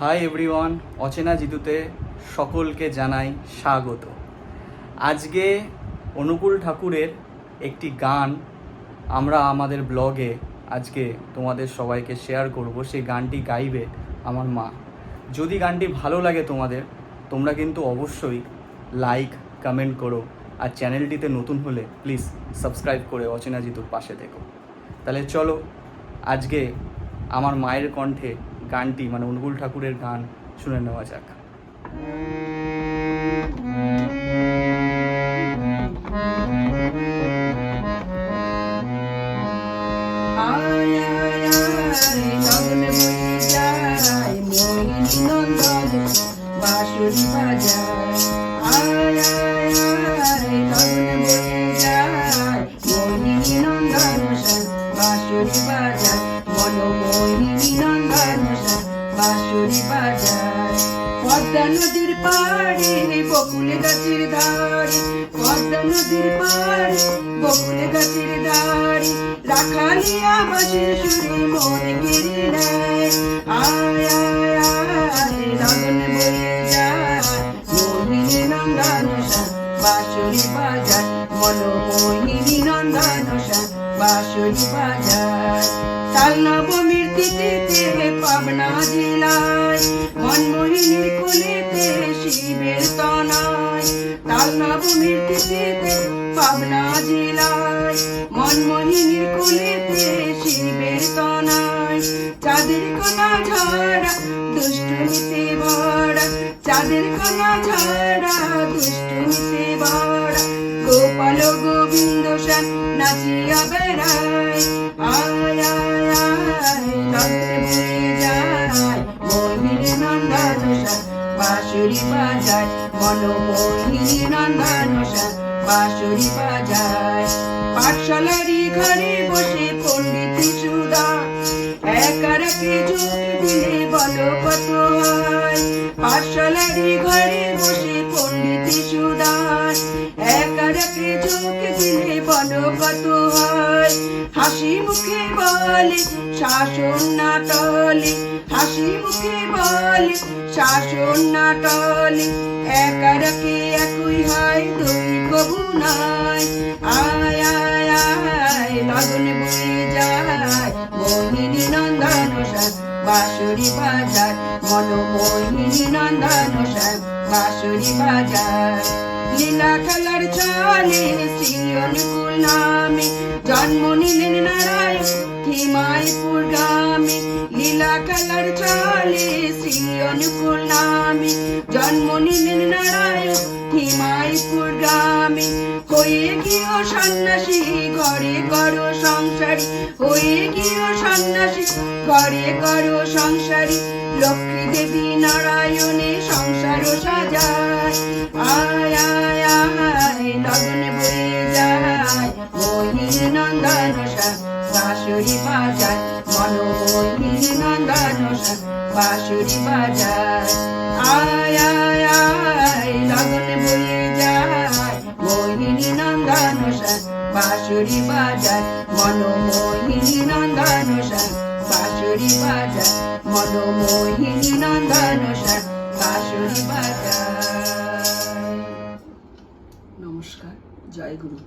Hi everyone অচেনা জিতুতে সকলকে জানাই স্বাগত। আজকে অনুকূল ঠাকুরের একটি গান আমরা আমাদের ব্লগে আজকে তোমাদের সবাইকে শেয়ার করব, সেই গানটি গাইবে আমার মা। যদি গানটি ভালো লাগে তোমাদের, তোমরা কিন্তু অবশ্যই লাইক কমেন্ট করো আর চ্যানেলটিতে নতুন হলে প্লিজ সাবস্ক্রাইব করে অচেনা জিতুর পাশে দেখো তাহলে চলো, আজকে আমার মায়ের কণ্ঠে গানটি মানে অনুকূল ঠাকুরের গান শুনে নেওয়া যাক। বাঁশুরি বাঁশুরি বাজায় পদ্মা নদীর পাড়ে, বকুল গাছের ধারে, পদ্মা নদীর পাড়ে, বকুল গাছের ধারে রাখালিয়া বাসের সুরে মন কেড়ে নেয়। আয় আয় আয় লগন বয়ে যায়, মোহিনী নন্দন বাঁশুরি বাজায় মন নন্দন বাঁশুরি বাজায় তাল নবমীর তিথিতে পাবনা জেলায়, মনমোহিনীর কোলেতে শিবের তনয়। তাল নবমীর তিথিতে পাবনা জেলায়, মনমোহিনীর কোলেতে শিবের তনয়। চাঁদের কোনা ঝাড়া দুষ্টুমিতে ভরা, চাঁদের কোনা ঝাড়া দুষ্টুমিতে ভরা। গোপাল গোবিন্দ শ্যাম নাচিয়া বেড়ায় বাঁশুরি বাজায় মন মোহিনী নন্দন শ্যাম বাঁশুরি বাজায়। পাঠশালারই ঘরে বসে পণ্ডিত সুদা একার কি ঝুঁক দিলে বলো কত হয়। পাঠশালারি ঘরে বসে পণ্ডিত দিলে বলো কত হয়, হাসি মুখে বলে, শাসন না টলে। হাসি মুখে বলে, শাসন না টলে। একার কি একই হয়, দুই কবু নাই আয় আয় আয়, লগন বয়ে যায়। মোহিনী নন্দন বাঁশুরি বাজার মন মোহিনী নন্দন বাঁশুরি বাজার লীলা খেলার চালে শ্রী অনুকূল নামে। জন্ম নিলেন নারায়ণ হিমায়পুর গ্রামে। লীলা খেলার চালে শ্রী অনুকূল নামে। জন্ম নিলেন নারায়ণ হিমায়পুর গ্রামে। গিয়েও সন্ন্যাসী, ঘরে করো সংসারী। হয়ে সন্ন্যাসী, ঘরে করো সংসারী। লক্ষ্মী দেবী নারায়ণে সংসার সাজায়। আয় আয় আয় লগন বয়ে যায়। মোহিনী নন্দন বাঁশুরি বাজায়। মন নন্দন বাজায়। আয় আয় আয় বয়ে নন্দন বাঁশুরি বাজায় মন মোহিনী নন্দন বাঁশুরি বাজায় মন মোহিনী নন্দন বাঁশুরি বাজায় নমস্কার, জয় গুরু।